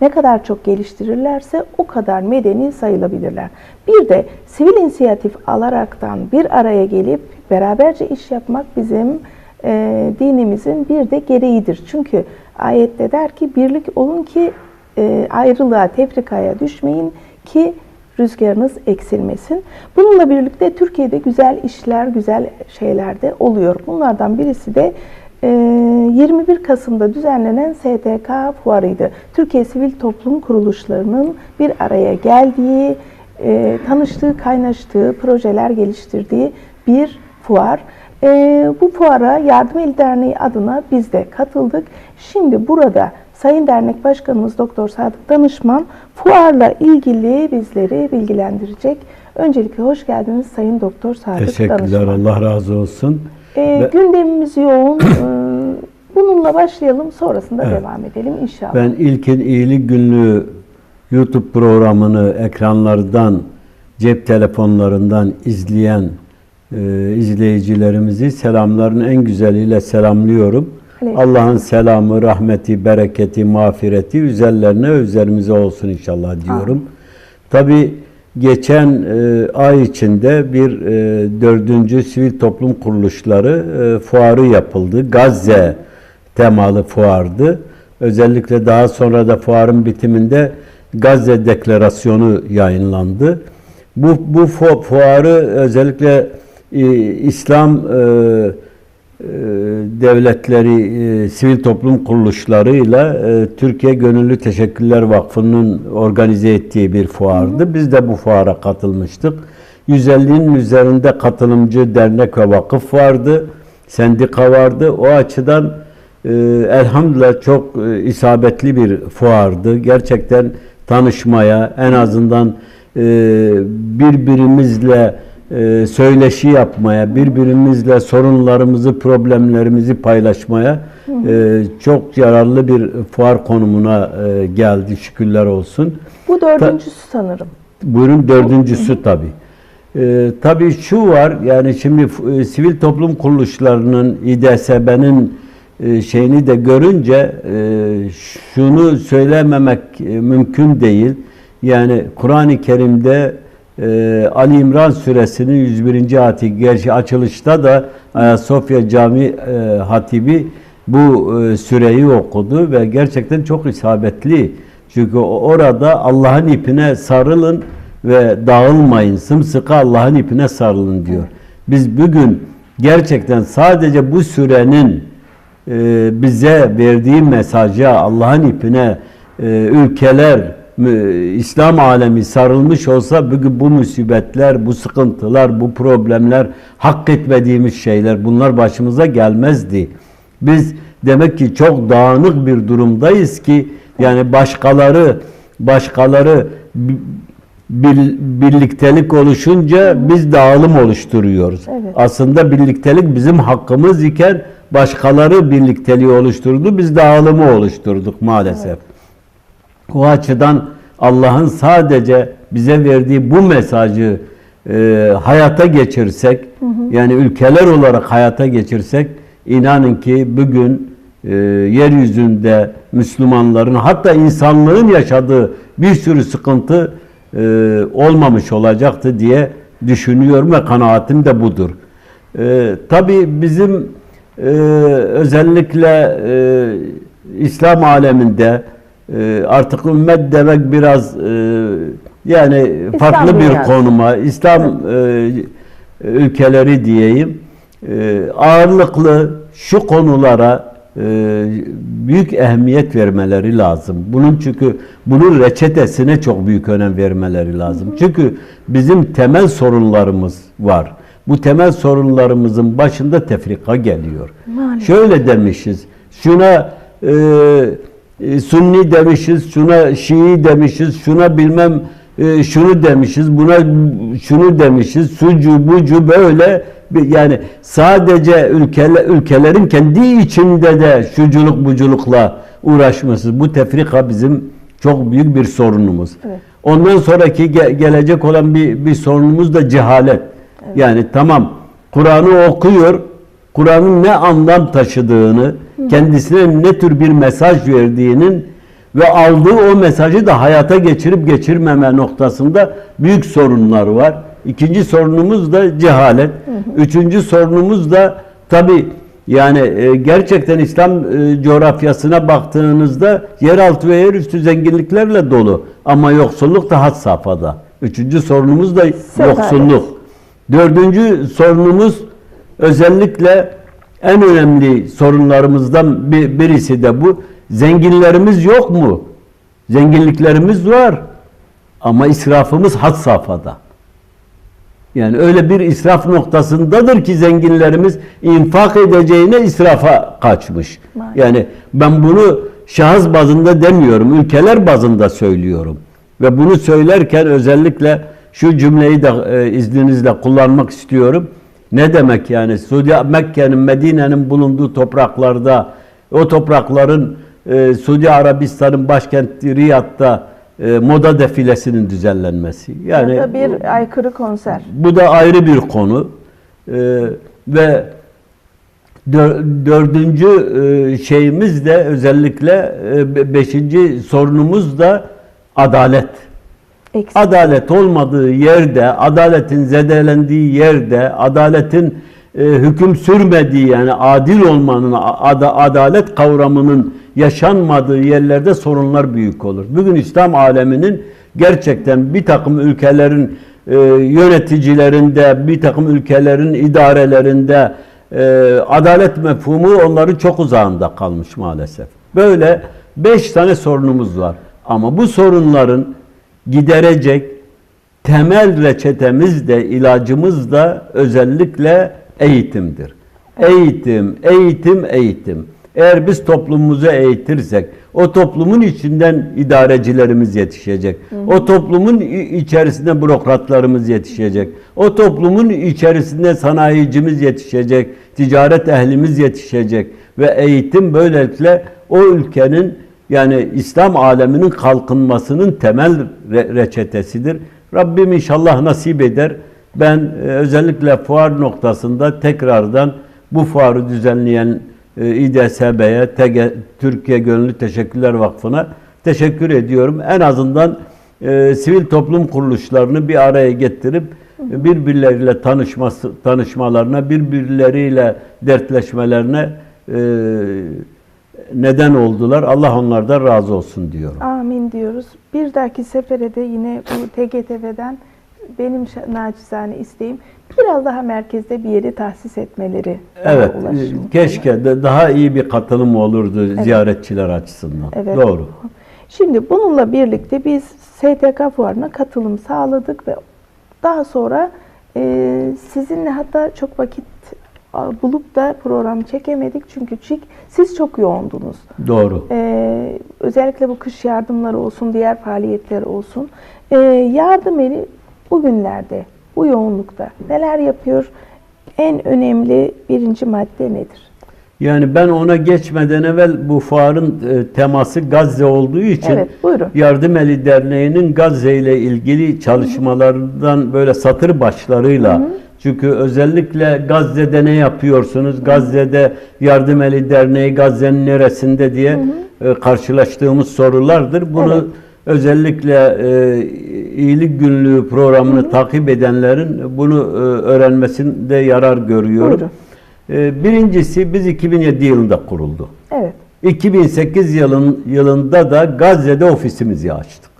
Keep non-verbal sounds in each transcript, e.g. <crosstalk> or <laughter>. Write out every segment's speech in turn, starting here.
Ne kadar çok geliştirirlerse o kadar medeni sayılabilirler. Bir de sivil inisiyatif alaraktan bir araya gelip beraberce iş yapmak bizim e, dinimizin bir de gereğidir. Çünkü ayette der ki birlik olun ki e, ayrılığa, tefrikaya düşmeyin ki rüzgarınız eksilmesin. Bununla birlikte Türkiye'de güzel işler, güzel şeyler de oluyor. Bunlardan birisi de 21 Kasım'da düzenlenen STK fuarıydı. Türkiye Sivil Toplum Kuruluşlarının bir araya geldiği, e, tanıştığı, kaynaştığı, projeler geliştirdiği bir fuar. E, bu fuara Yardım Eli Derneği adına biz de katıldık. Şimdi burada Sayın Dernek Başkanımız Doktor Sadık Danışman fuarla ilgili bizleri bilgilendirecek. Öncelikle hoş geldiniz Sayın Doktor Sadık Teşekkürler. Danışman. Allah razı olsun. Ee, Ve- gündemimiz yoğun. <clears throat> Ee, Bununla başlayalım, sonrasında Evet. devam edelim inşallah. Ben ilkin iyilik günlüğü YouTube programını ekranlardan, cep telefonlarından izleyen e, izleyicilerimizi selamların en güzeliyle selamlıyorum. Allah'ın selamı, rahmeti, bereketi, mağfireti üzerlerine, üzerimize olsun inşallah diyorum. Tabi geçen e, ay içinde bir e, dördüncü sivil toplum kuruluşları e, fuarı yapıldı. Gazze temalı fuardı. Özellikle daha sonra da fuarın bitiminde Gazze Deklarasyonu yayınlandı. Bu, bu fu- fuarı özellikle e, İslam e, devletleri, e, sivil toplum kuruluşlarıyla e, Türkiye Gönüllü Teşekkürler Vakfı'nın organize ettiği bir fuardı. Biz de bu fuara katılmıştık. 150'nin üzerinde katılımcı dernek ve vakıf vardı, sendika vardı. O açıdan e, elhamdülillah çok isabetli bir fuardı. Gerçekten tanışmaya, en azından birbirimizle e, söyleşi yapmaya, birbirimizle sorunlarımızı, problemlerimizi paylaşmaya e, çok yararlı bir fuar konumuna e, geldi. Şükürler olsun. Bu dördüncüsü sanırım. Buyurun dördüncüsü tabii. Ee, tabii şu var yani şimdi e, sivil toplum kuruluşlarının İDSB'nin e, şeyini de görünce e, şunu söylememek e, mümkün değil. Yani Kur'an-ı Kerim'de e, Ali İmran suresinin 101. ayeti gerçi açılışta da Ayasofya Cami e, hatibi bu e, süreyi okudu ve gerçekten çok isabetli. Çünkü orada Allah'ın ipine sarılın ve dağılmayın. Sımsıkı Allah'ın ipine sarılın diyor. Biz bugün gerçekten sadece bu sürenin e, bize verdiği mesaja Allah'ın ipine e, ülkeler İslam alemi sarılmış olsa bugün bu musibetler, bu sıkıntılar, bu problemler hak etmediğimiz şeyler bunlar başımıza gelmezdi. Biz demek ki çok dağınık bir durumdayız ki yani başkaları başkaları bi- bil- birliktelik oluşunca biz dağılım oluşturuyoruz. Evet. Aslında birliktelik bizim hakkımız iken başkaları birlikteliği oluşturdu. Biz dağılımı oluşturduk maalesef. O açıdan Allah'ın sadece bize verdiği bu mesajı e, hayata geçirsek, yani ülkeler olarak hayata geçirsek, inanın ki bugün e, yeryüzünde Müslümanların hatta insanlığın yaşadığı bir sürü sıkıntı e, olmamış olacaktı diye düşünüyorum ve kanaatim de budur. E, tabii bizim e, özellikle e, İslam aleminde e, artık ümmet demek biraz e, yani farklı bir dünyası. konuma, İslam e, ülkeleri diyeyim, e, ağırlıklı şu konulara e, büyük ehemmiyet vermeleri lazım. Bunun çünkü bunun reçetesine çok büyük önem vermeleri lazım. Çünkü bizim temel sorunlarımız var. Bu temel sorunlarımızın başında tefrika geliyor. Maalesef. Şöyle demişiz. Şuna e, e, Sunni demişiz, şuna Şii demişiz, şuna bilmem e, şunu demişiz, buna şunu demişiz, sucu bucu böyle yani sadece ülkeler, ülkelerin kendi içinde de şuculuk buculukla uğraşması. Bu tefrika bizim çok büyük bir sorunumuz. Evet. Ondan sonraki ge- gelecek olan bir, bir sorunumuz da cehalet. Yani tamam Kur'an'ı okuyor, Kur'an'ın ne anlam taşıdığını, kendisine ne tür bir mesaj verdiğinin ve aldığı o mesajı da hayata geçirip geçirmeme noktasında büyük sorunlar var. İkinci sorunumuz da cehalet. Üçüncü sorunumuz da tabi yani e, gerçekten İslam e, coğrafyasına baktığınızda yeraltı ve yerüstü zenginliklerle dolu. Ama yoksulluk da had safhada. Üçüncü sorunumuz da yoksulluk. Dördüncü sorunumuz özellikle en önemli sorunlarımızdan bir, birisi de bu. Zenginlerimiz yok mu? Zenginliklerimiz var. Ama israfımız had safhada. Yani öyle bir israf noktasındadır ki zenginlerimiz infak edeceğine israfa kaçmış. Maalesef. Yani ben bunu şahıs bazında demiyorum, ülkeler bazında söylüyorum. Ve bunu söylerken özellikle şu cümleyi de e, izninizle kullanmak istiyorum. Ne demek yani? Suudi Mekke'nin, Medine'nin bulunduğu topraklarda, o toprakların e, Suudi Arabistan'ın başkenti Riyad'da e, moda defilesinin düzenlenmesi. Yani ya da bir aykırı konser. bu da ayrı bir konu. Ee, ve dör- dördüncü e, şeyimiz de özellikle e, be- beşinci sorunumuz da adalet. Eksik. Adalet olmadığı yerde, adaletin zedelendiği yerde, adaletin e, hüküm sürmediği yani adil olmanın, ada- adalet kavramının yaşanmadığı yerlerde sorunlar büyük olur. Bugün İslam aleminin gerçekten bir takım ülkelerin e, yöneticilerinde, bir takım ülkelerin idarelerinde e, adalet mefhumu onların çok uzağında kalmış maalesef. Böyle beş tane sorunumuz var. Ama bu sorunların giderecek temel reçetemiz de ilacımız da özellikle eğitimdir. Eğitim, eğitim, eğitim. Eğer biz toplumumuzu eğitirsek, o toplumun içinden idarecilerimiz yetişecek. O toplumun içerisinde bürokratlarımız yetişecek. O toplumun içerisinde sanayicimiz yetişecek, ticaret ehlimiz yetişecek ve eğitim böylelikle o ülkenin yani İslam aleminin kalkınmasının temel re- reçetesidir. Rabbim inşallah nasip eder. Ben e, özellikle fuar noktasında tekrardan bu fuarı düzenleyen e, İDSB'ye, Türkiye Gönüllü Teşekkürler Vakfı'na teşekkür ediyorum. En azından e, sivil toplum kuruluşlarını bir araya getirip e, birbirleriyle tanışması tanışmalarına, birbirleriyle dertleşmelerine e, neden oldular. Allah onlardan razı olsun diyorum. Amin diyoruz. Bir dahaki sefere de yine bu TGTV'den benim naçizane isteğim biraz daha merkezde bir yeri tahsis etmeleri. Evet, ulaşım keşke de daha iyi bir katılım olurdu ziyaretçiler açısından. Evet. Doğru. Şimdi bununla birlikte biz STK fuarına katılım sağladık ve daha sonra e, sizinle hatta çok vakit bulup da program çekemedik çünkü çik, siz çok yoğundunuz. Doğru. Ee, özellikle bu kış yardımları olsun, diğer faaliyetler olsun. Ee, yardım eli bugünlerde, bu yoğunlukta neler yapıyor? En önemli birinci madde nedir? Yani ben ona geçmeden evvel bu fuarın e, teması Gazze olduğu için Evet, buyurun. Yardım Eli Derneği'nin Gazze ile ilgili çalışmalarından böyle satır başlarıyla çünkü özellikle Gazze'de ne yapıyorsunuz? Gazze'de Yardım Eli Derneği Gazze'nin neresinde diye e, karşılaştığımız sorulardır. Bunu Evet. özellikle e, iyilik günlüğü programını takip edenlerin bunu e, öğrenmesinde yarar görüyorum. Buyurun. E, birincisi biz 2007 yılında kuruldu. Evet. 2008 yılın yılında da Gazze'de ofisimizi açtık.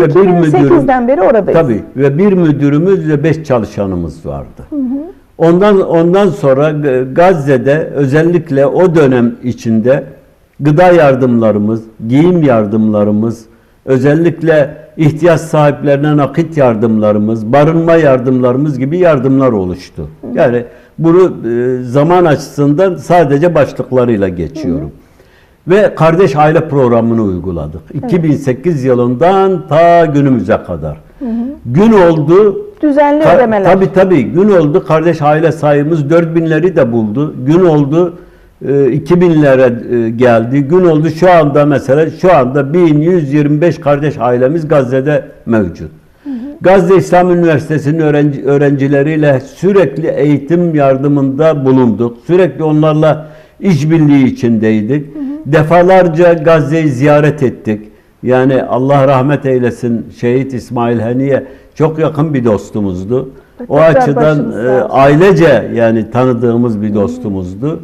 Ve bir müdürüm 2008'den beri oradayız. tabii ve bir müdürümüz ve beş çalışanımız vardı. Ondan ondan sonra Gazze'de özellikle o dönem içinde gıda yardımlarımız, giyim yardımlarımız, özellikle ihtiyaç sahiplerine nakit yardımlarımız, barınma yardımlarımız gibi yardımlar oluştu. Yani bunu e, zaman açısından sadece başlıklarıyla geçiyorum. Ve kardeş aile programını uyguladık. 2008 yılından ta günümüze kadar. Gün oldu. Düzenli Ka- ödemeler. Tabii tabii gün oldu. Kardeş aile sayımız 4000'leri de buldu. Gün oldu. e, 2000'lere e, geldi. Gün oldu şu anda mesela şu anda 1125 kardeş ailemiz Gazze'de mevcut. Gazze İslam Üniversitesi'nin öğrenci, öğrencileriyle sürekli eğitim yardımında bulunduk. Sürekli onlarla işbirliği içindeydik. Defalarca Gazze'yi ziyaret ettik. Yani Allah rahmet eylesin şehit İsmail Haniye çok yakın bir dostumuzdu. O Tekrar açıdan e, ailece yani tanıdığımız bir dostumuzdu.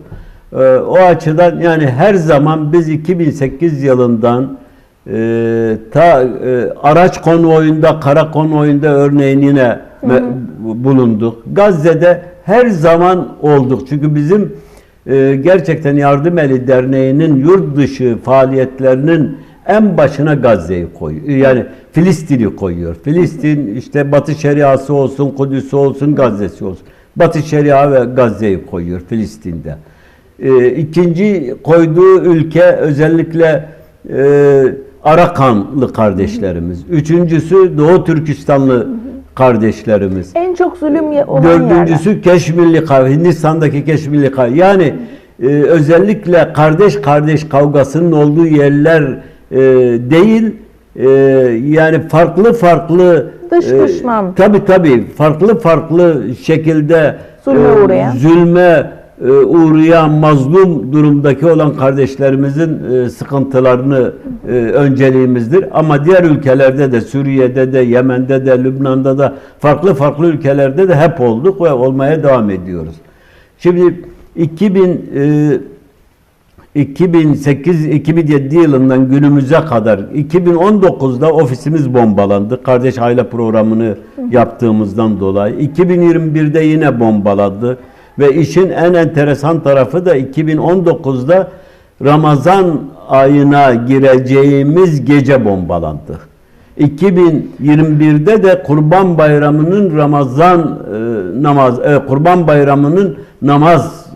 E, o açıdan yani her zaman biz 2008 yılından e, ta e, araç konvoyunda, kara konvoyunda örneğin yine me- bulunduk. Gazze'de her zaman olduk. Çünkü bizim e, gerçekten Yardım Eli Derneği'nin yurt dışı faaliyetlerinin en başına Gazze'yi koyuyor. Yani Filistin'i koyuyor. Filistin işte Batı Şeriası olsun, Kudüs'ü olsun, Gazze'si olsun. Batı Şeria ve Gazze'yi koyuyor Filistin'de. E, ikinci koyduğu ülke özellikle e, Arakanlı kardeşlerimiz. Üçüncüsü Doğu Türkistanlı kardeşlerimiz. En çok zulüm olan yerler. Dördüncüsü Keşmirli Kav, Hindistan'daki Keşmirli Kav. Yani e, özellikle kardeş kardeş kavgasının olduğu yerler e, değil, e, yani farklı farklı Dış e, düşman. Tabi tabi farklı farklı şekilde Zulme e, zulme e, uğrayan mazlum durumdaki olan kardeşlerimizin e, sıkıntılarını e, önceliğimizdir. Ama diğer ülkelerde de Suriye'de de Yemen'de de Lübnan'da da farklı farklı ülkelerde de hep olduk ve olmaya devam ediyoruz. Şimdi 2000 e, 2008-2007 yılından günümüze kadar 2019'da ofisimiz bombalandı. Kardeş aile programını yaptığımızdan dolayı. 2021'de yine bombalandı. Ve işin en enteresan tarafı da 2019'da Ramazan ayına gireceğimiz gece bombalandı. 2021'de de Kurban Bayramı'nın Ramazan e, namaz e, Kurban Bayramı'nın namaz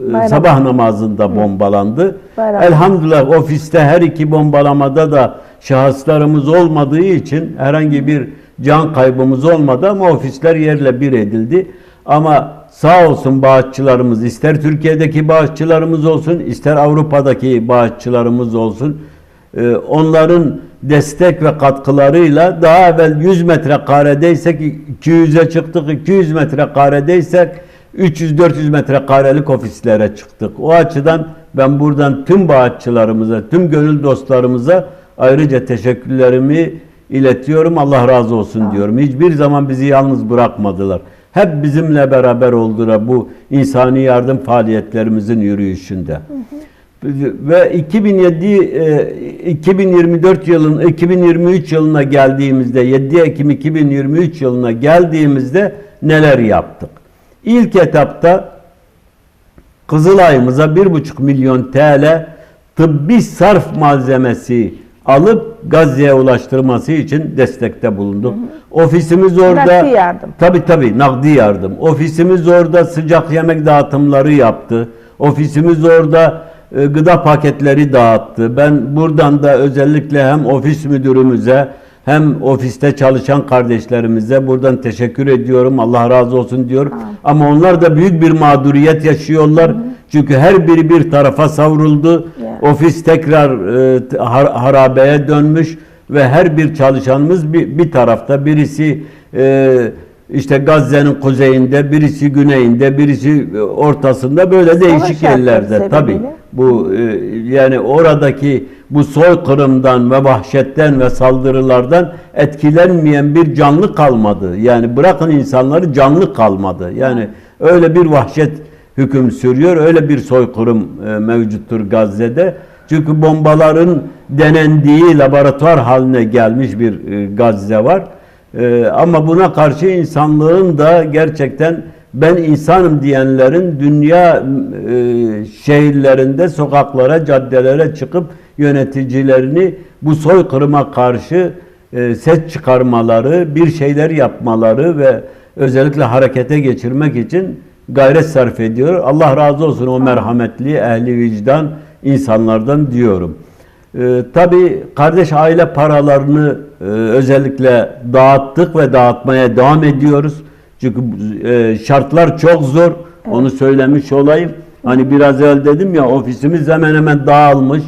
e, Bayram. sabah namazında bombalandı. Bayram. Elhamdülillah ofiste her iki bombalamada da şahıslarımız olmadığı için herhangi bir can kaybımız olmadı ama ofisler yerle bir edildi. Ama sağ olsun bağışçılarımız ister Türkiye'deki bağışçılarımız olsun ister Avrupa'daki bağışçılarımız olsun ee, onların destek ve katkılarıyla daha evvel 100 metre karedeysek 200'e çıktık, 200 metre karedeysek 300-400 metre karelik ofislere çıktık. O açıdan ben buradan tüm bağışçılarımıza, tüm gönül dostlarımıza ayrıca teşekkürlerimi iletiyorum. Allah razı olsun diyorum. Hiçbir zaman bizi yalnız bırakmadılar. Hep bizimle beraber oldular bu insani yardım faaliyetlerimizin yürüyüşünde. Ve 2007 e, 2024 yılın 2023 yılına geldiğimizde 7 Ekim 2023 yılına geldiğimizde neler yaptık? İlk etapta Kızılay'ımıza 1,5 milyon TL tıbbi sarf malzemesi alıp Gazze'ye ulaştırması için destekte bulunduk. Ofisimiz orada Nakdi yardım. Tabi tabi nakdi yardım. Ofisimiz orada sıcak yemek dağıtımları yaptı. Ofisimiz orada e, gıda paketleri dağıttı. Ben buradan da özellikle hem ofis müdürümüze hem ofiste çalışan kardeşlerimize buradan teşekkür ediyorum. Allah razı olsun diyor. Ama onlar da büyük bir mağduriyet yaşıyorlar. Çünkü her biri bir tarafa savruldu. Ya. Ofis tekrar e, har- harabeye dönmüş ve her bir çalışanımız bir, bir tarafta birisi e, işte Gazze'nin kuzeyinde, birisi güneyinde, birisi e, ortasında böyle değişik şartları yerlerde tabi. Bu e, yani oradaki bu soykırımdan ve vahşetten ve saldırılardan etkilenmeyen bir canlı kalmadı. Yani bırakın insanları canlı kalmadı. Yani öyle bir vahşet hüküm sürüyor. Öyle bir soykırım e, mevcuttur Gazze'de. Çünkü bombaların denendiği laboratuvar haline gelmiş bir e, Gazze var. E, ama buna karşı insanlığın da gerçekten ben insanım diyenlerin dünya e, şehirlerinde sokaklara, caddelere çıkıp yöneticilerini bu soykırıma karşı e, ses çıkarmaları, bir şeyler yapmaları ve özellikle harekete geçirmek için gayret sarf ediyor. Allah razı olsun o merhametli, ehli vicdan insanlardan diyorum. Ee, tabii kardeş aile paralarını e, özellikle dağıttık ve dağıtmaya devam ediyoruz. Çünkü e, şartlar çok zor. Onu söylemiş olayım. Hani biraz evvel dedim ya ofisimiz hemen hemen dağılmış.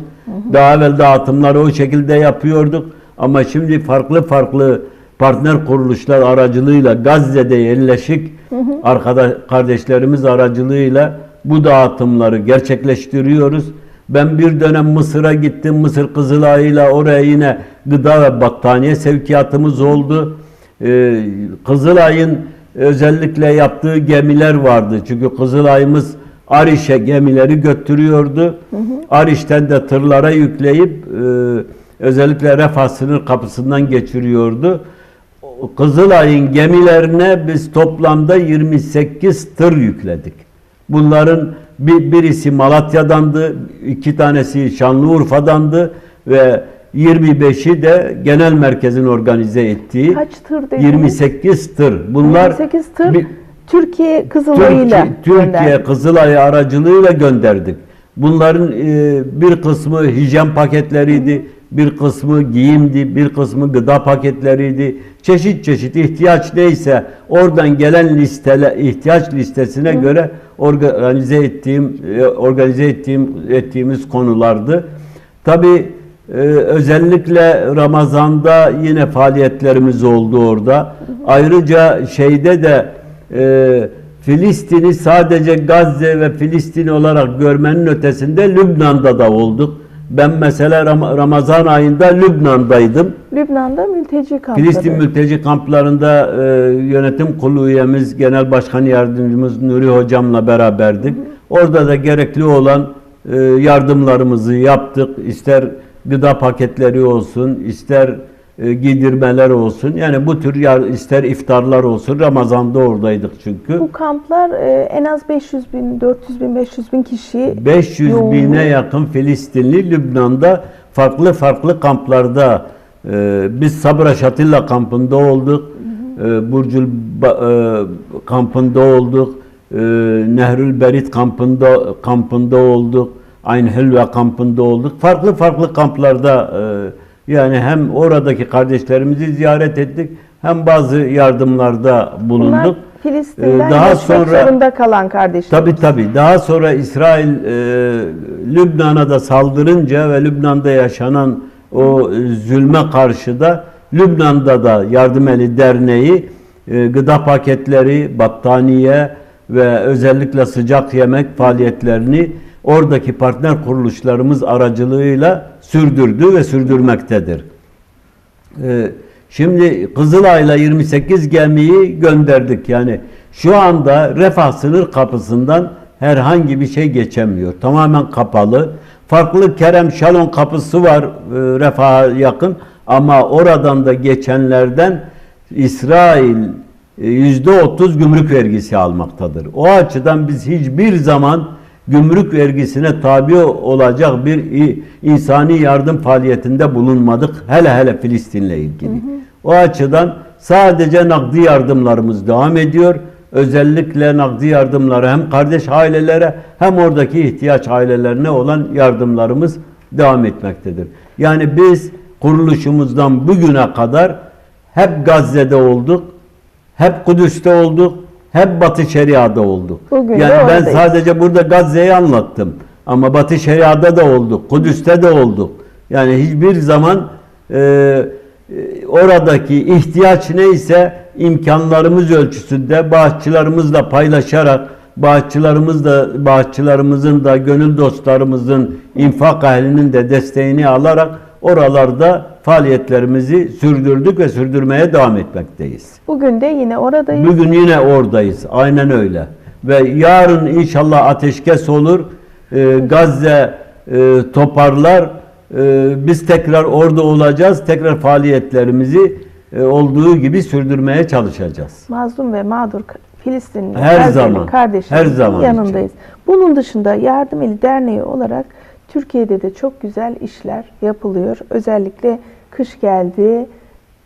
Daha evvel dağıtımları o şekilde yapıyorduk. Ama şimdi farklı farklı partner kuruluşlar aracılığıyla Gazze'de yerleşik arkadaş kardeşlerimiz aracılığıyla bu dağıtımları gerçekleştiriyoruz Ben bir dönem Mısır'a gittim. Mısır Kızılay'ıyla oraya yine gıda ve battaniye sevkiyatımız oldu. Ee, Kızılay'ın özellikle yaptığı gemiler vardı. Çünkü Kızılay'ımız Ariş'e gemileri götürüyordu. Ariş'ten de tırlara yükleyip e, özellikle Refah sınır kapısından geçiriyordu. Kızılay'ın gemilerine biz toplamda 28 tır yükledik. Bunların bir, birisi Malatya'dandı, iki tanesi Şanlıurfa'dandı ve 25'i de genel merkezin organize ettiği Kaç tır dediniz? 28 tır. Bunlar 28 tır bir- Türkiye Kızılay'ıyla Türkiye, Türkiye gönderdi. Kızılay aracılığıyla gönderdik. Bunların e, bir kısmı hijyen paketleriydi, bir kısmı giyimdi, bir kısmı gıda paketleriydi. Çeşit çeşit ihtiyaç neyse oradan gelen listele ihtiyaç listesine göre organize ettiğim e, organize ettiğim ettiğimiz konulardı. Tabii ee, özellikle Ramazan'da yine faaliyetlerimiz oldu orada. Ayrıca şeyde de e, Filistin'i sadece Gazze ve Filistin olarak görmenin ötesinde Lübnan'da da olduk. Ben mesela Ram- Ramazan ayında Lübnan'daydım. Lübnan'da mülteci kampları. Filistin mülteci kamplarında e, yönetim kurulu üyemiz, genel başkan yardımcımız Nuri hocamla beraberdik. Orada da gerekli olan e, yardımlarımızı yaptık. İster gıda paketleri olsun, ister giydirmeler olsun. Yani bu tür yar, ister iftarlar olsun. Ramazan'da oradaydık çünkü. Bu kamplar e, en az 500 bin, 400 bin, 500 bin kişi 500 yoğunluğu. bine yakın Filistinli Lübnan'da farklı farklı kamplarda e, biz Sabra Şatilla kampında olduk. E, Burcul e, kampında olduk. E, Nehrül Berit kampında kampında olduk. Ayn Hilve kampında olduk. Farklı farklı kamplarda e, yani hem oradaki kardeşlerimizi ziyaret ettik hem bazı yardımlarda bulunduk. Bunlar Filistin'den Ee, daha sonra- zorunda kalan kardeşler. Tabi tabi. Daha sonra İsrail e, Lübnan'a da saldırınca ve Lübnan'da yaşanan o e, zulme karşı da Lübnan'da da Yardım Eli Derneği e, gıda paketleri, battaniye ve özellikle sıcak yemek faaliyetlerini oradaki partner kuruluşlarımız aracılığıyla sürdürdü ve sürdürmektedir. Ee, Şimdi Kızılay'la 28 gemiyi gönderdik. Yani şu anda Refah sınır kapısından herhangi bir şey geçemiyor. Tamamen kapalı. Farklı Kerem Şalon kapısı var e, Refah'a yakın ama oradan da geçenlerden İsrail e, yüzde otuz gümrük vergisi almaktadır. O açıdan biz hiçbir zaman gümrük vergisine tabi olacak bir insani yardım faaliyetinde bulunmadık. Hele hele Filistin'le ilgili. O açıdan sadece nakdi yardımlarımız devam ediyor. Özellikle nakdi yardımları hem kardeş ailelere hem oradaki ihtiyaç ailelerine olan yardımlarımız devam etmektedir. Yani biz kuruluşumuzdan bugüne kadar hep Gazze'de olduk, hep Kudüs'te olduk, hep Batı Şeria'da olduk. Bugün yani ben oradayız. sadece burada Gazze'yi anlattım. Ama Batı Şeria'da da olduk, Kudüs'te de olduk. Yani hiçbir zaman e, e, oradaki ihtiyaç neyse imkanlarımız ölçüsünde bağışçılarımızla paylaşarak bağışçılarımızla bağışçılarımızın da gönül dostlarımızın infak ehlinin de desteğini alarak oralarda faaliyetlerimizi sürdürdük ve sürdürmeye devam etmekteyiz. Bugün de yine oradayız. Bugün yine oradayız. Aynen öyle. Ve yarın inşallah ateşkes olur. Ee, Gazze e, toparlar. Ee, biz tekrar orada olacağız. Tekrar faaliyetlerimizi e, olduğu gibi sürdürmeye çalışacağız. Mazlum ve mağdur Filistinli Her Gazze'li zaman, kardeşlerimizin her zaman yanındayız. Bunun dışında Yardım Eli Derneği olarak Türkiye'de de çok güzel işler yapılıyor. Özellikle kış geldi.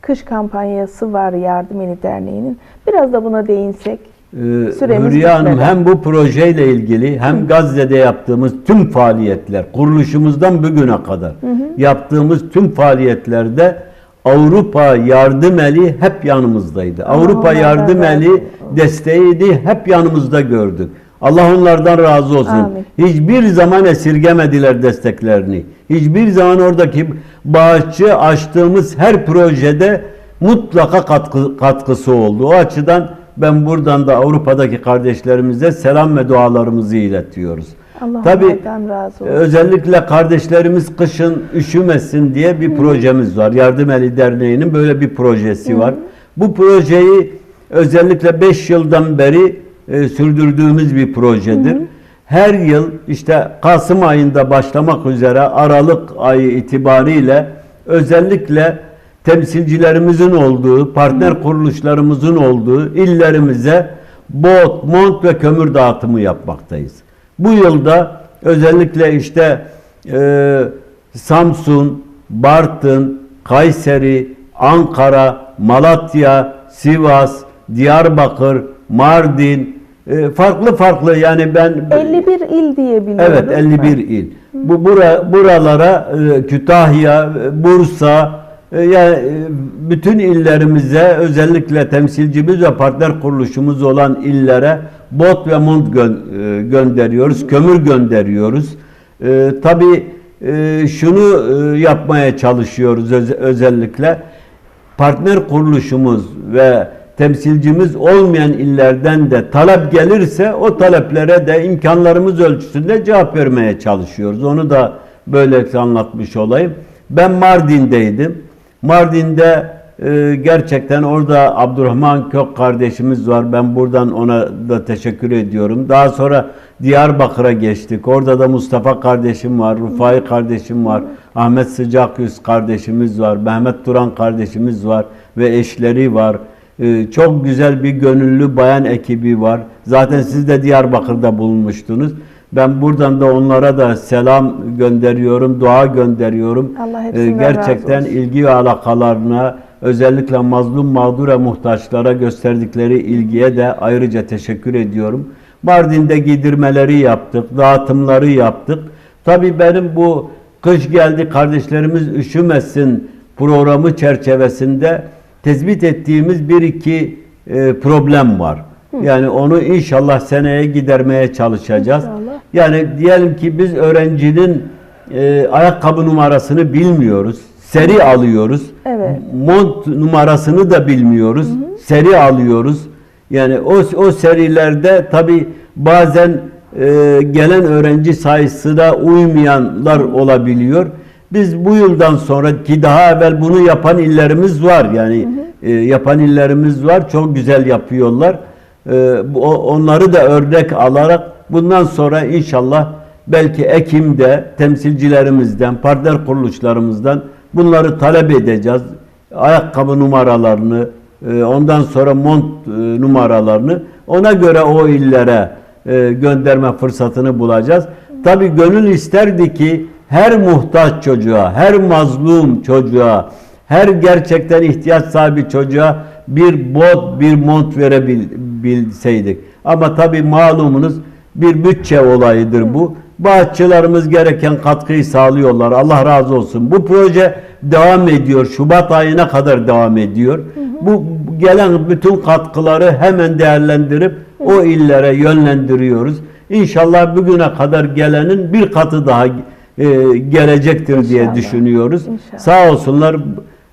Kış kampanyası var Yardım Eli Derneği'nin. Biraz da buna değinsek. Ee, Süremiz Hülya Hanım bitmeden. hem bu projeyle ilgili hem Gazze'de yaptığımız tüm faaliyetler, kuruluşumuzdan bugüne kadar yaptığımız tüm faaliyetlerde Avrupa yardım eli hep yanımızdaydı. Avrupa onlardan yardım eli desteğiydi, hep yanımızda gördük. Allah onlardan razı olsun. Amin. Hiçbir zaman esirgemediler desteklerini. Hiçbir zaman oradaki bağışçı açtığımız her projede mutlaka katkı, katkısı oldu. O açıdan ben buradan da Avrupa'daki kardeşlerimize selam ve dualarımızı iletiyoruz. Allah Tabii onlardan razı olsun. özellikle kardeşlerimiz kışın üşümesin diye bir projemiz var. Yardım Eli Derneği'nin böyle bir projesi var. Bu projeyi özellikle 5 yıldan beri e, sürdürdüğümüz bir projedir. Her yıl işte Kasım ayında başlamak üzere Aralık ayı itibariyle özellikle temsilcilerimizin olduğu, partner kuruluşlarımızın olduğu illerimize bot, mont ve kömür dağıtımı yapmaktayız. Bu yılda özellikle işte e, Samsun, Bartın, Kayseri, Ankara, Malatya, Sivas, Diyarbakır, Mardin, farklı farklı yani ben 51 il diye biliyorum. Evet 51 il. Bu bura, buralara e, Kütahya, e, Bursa e, yani bütün illerimize özellikle temsilcimiz ve partner kuruluşumuz olan illere bot ve mont gö- gönderiyoruz, kömür gönderiyoruz. E, tabii e, şunu e, yapmaya çalışıyoruz öz- özellikle partner kuruluşumuz ve temsilcimiz olmayan illerden de talep gelirse o taleplere de imkanlarımız ölçüsünde cevap vermeye çalışıyoruz. Onu da böyle anlatmış olayım. Ben Mardin'deydim. Mardin'de e, gerçekten orada Abdurrahman Kök kardeşimiz var. Ben buradan ona da teşekkür ediyorum. Daha sonra Diyarbakır'a geçtik. Orada da Mustafa kardeşim var, Rufai kardeşim var, Ahmet Sıcakyüz kardeşimiz var, Mehmet Turan kardeşimiz var ve eşleri var. Ee, çok güzel bir gönüllü bayan ekibi var. Zaten siz de Diyarbakır'da bulunmuştunuz. Ben buradan da onlara da selam gönderiyorum, dua gönderiyorum. Allah Ee, gerçekten ilgi ve alakalarına, özellikle mazlum, mağdur ve muhtaçlara gösterdikleri ilgiye de ayrıca teşekkür ediyorum. Mardin'de giydirmeleri yaptık, dağıtımları yaptık. Tabii benim bu kış geldi kardeşlerimiz üşümesin programı çerçevesinde tespit ettiğimiz bir iki e, problem var. Yani onu inşallah seneye gidermeye çalışacağız. İnşallah. Yani diyelim ki biz öğrencinin e, ayakkabı numarasını bilmiyoruz. Seri alıyoruz. Evet. Mont numarasını da bilmiyoruz. Seri alıyoruz. Yani o, o serilerde tabi bazen e, gelen öğrenci sayısına uymayanlar olabiliyor. Biz bu yıldan sonra ki daha evvel bunu yapan illerimiz var. Yani e, yapan illerimiz var. Çok güzel yapıyorlar. E, bu- onları da örnek alarak bundan sonra inşallah belki Ekim'de temsilcilerimizden, partner kuruluşlarımızdan bunları talep edeceğiz. Ayakkabı numaralarını, e, ondan sonra mont e, numaralarını ona göre o illere e, gönderme fırsatını bulacağız. Tabi gönül isterdi ki her muhtaç çocuğa, her mazlum çocuğa, her gerçekten ihtiyaç sahibi çocuğa bir bot, bir mont verebilseydik. Ama tabi malumunuz bir bütçe olayıdır bu. Bağışçılarımız gereken katkıyı sağlıyorlar. Allah razı olsun. Bu proje devam ediyor. Şubat ayına kadar devam ediyor. Bu gelen bütün katkıları hemen değerlendirip o illere yönlendiriyoruz. İnşallah bugüne kadar gelenin bir katı daha e, gelecektir diye İnşallah. düşünüyoruz. İnşallah. Sağ olsunlar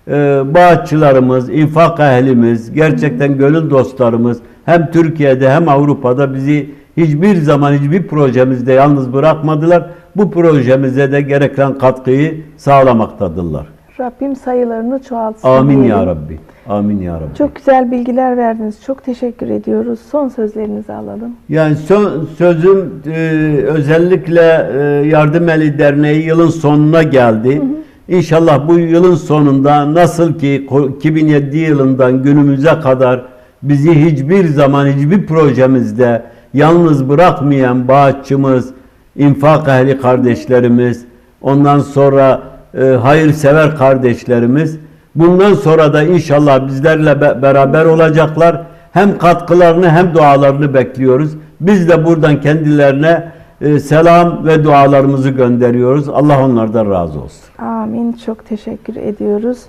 e, bağışçılarımız, infak ehlimiz, gerçekten gönül dostlarımız hem Türkiye'de hem Avrupa'da bizi hiçbir zaman hiçbir projemizde yalnız bırakmadılar. Bu projemize de gereken katkıyı sağlamaktadırlar. Rabbim sayılarını çoğaltsın Amin diyelim. ya Rabbi. Amin ya Rabbi. Çok güzel bilgiler verdiniz. Çok teşekkür ediyoruz. Son sözlerinizi alalım. Yani son sözüm e, özellikle e, Yardım Eli Derneği yılın sonuna geldi. İnşallah bu yılın sonunda nasıl ki ko- 2007 yılından günümüze kadar bizi hiçbir zaman hiçbir projemizde yalnız bırakmayan bağışçımız, infak ehli kardeşlerimiz, ondan sonra e, hayırsever kardeşlerimiz bundan sonra da inşallah bizlerle be- beraber olacaklar. Hem katkılarını hem dualarını bekliyoruz. Biz de buradan kendilerine e, selam ve dualarımızı gönderiyoruz. Allah onlardan razı olsun. Amin. Çok teşekkür ediyoruz.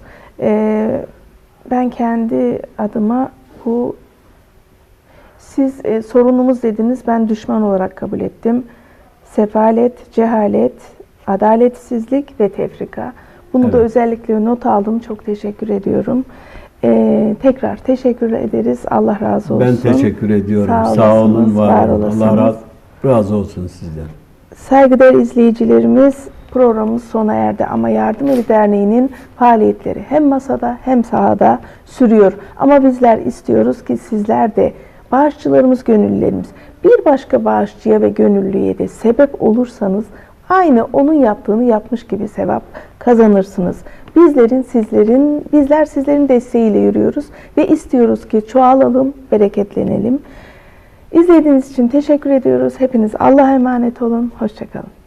Ee, ben kendi adıma bu siz e, sorunumuz dediniz. Ben düşman olarak kabul ettim. Sefalet, cehalet, adaletsizlik ve tefrika. Bunu da Evet. özellikle not aldım. Çok teşekkür ediyorum. Ee, tekrar teşekkür ederiz. Allah razı olsun. Ben teşekkür ediyorum. Sağ Sağ, olun, var, var olun. Allah razı, razı olsun sizden. Saygıdeğer izleyicilerimiz programımız sona erdi ama Yardım Eli Derneği'nin faaliyetleri hem masada hem sahada sürüyor. Ama bizler istiyoruz ki sizler de bağışçılarımız, gönüllülerimiz bir başka bağışçıya ve gönüllüye de sebep olursanız aynı onun yaptığını yapmış gibi sevap kazanırsınız. Bizlerin sizlerin bizler sizlerin desteğiyle yürüyoruz ve istiyoruz ki çoğalalım, bereketlenelim. İzlediğiniz için teşekkür ediyoruz. Hepiniz Allah'a emanet olun. Hoşçakalın.